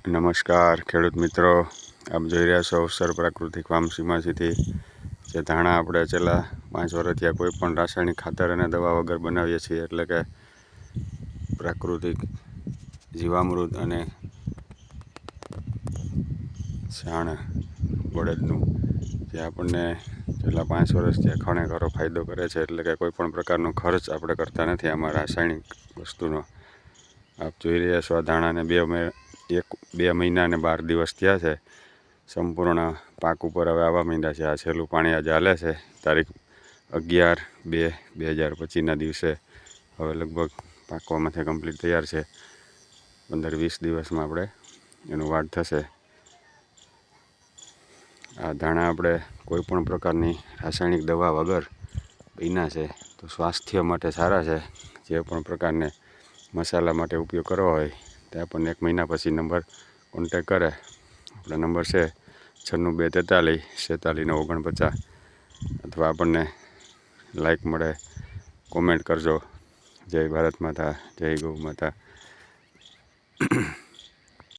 નમસ્કાર, ખેડૂત મિત્રો. આપ જોઈ રહ્યા છો અવસર પ્રાકૃતિક ફાર્મ સીમાસીથી જે ધાણા આપણે છેલ્લા પાંચ વર્ષથી કોઈ પણ રાસાયણિક ખાતર અને દવા વગર બનાવીએ છીએ, એટલે કે પ્રાકૃતિક જીવામૃત અને છાણ બળદનું જે આપણને છેલ્લા પાંચ વર્ષથી ખણે ખરો ફાયદો કરે છે, એટલે કે કોઈ પણ પ્રકારનો ખર્ચ આપણે કરતા નથી આમાં રાસાયણિક વસ્તુનો. આપ જોઈ રહ્યા છો આ ધાણાને બે મે એક, બે મહિના અને બાર દિવસ થયા છે. સંપૂર્ણ પાક ઉપર હવે આવવા માંડ્યા છે. આ છેલ્લું પાણી આજે હાલે છે. તારીખ અગિયાર બે બે હજાર પચીસના દિવસે હવે લગભગ પાકવામાંથી કમ્પ્લીટ તૈયાર છે. પંદર, વીસ દિવસમાં આપણે એનું વાડ થશે. આ ધાણા આપણે કોઈ પણ પ્રકારની રાસાયણિક દવા વગર પીના છે તો સ્વાસ્થ્ય માટે સારા છે. જે પણ પ્રકારને મસાલા માટે ઉપયોગ કરવો હોય તે આપણને એક મહિના પછી નંબર કોન્ટેક કરે. આપણો નંબર છે છન્નું બે તેતાલીસ સેતાલીસને ઓગણપચાસ. અથવા આપણને લાઈક મળે કોમેન્ટ કરજો. જય ભારત માતા, જય ગૌ માતા.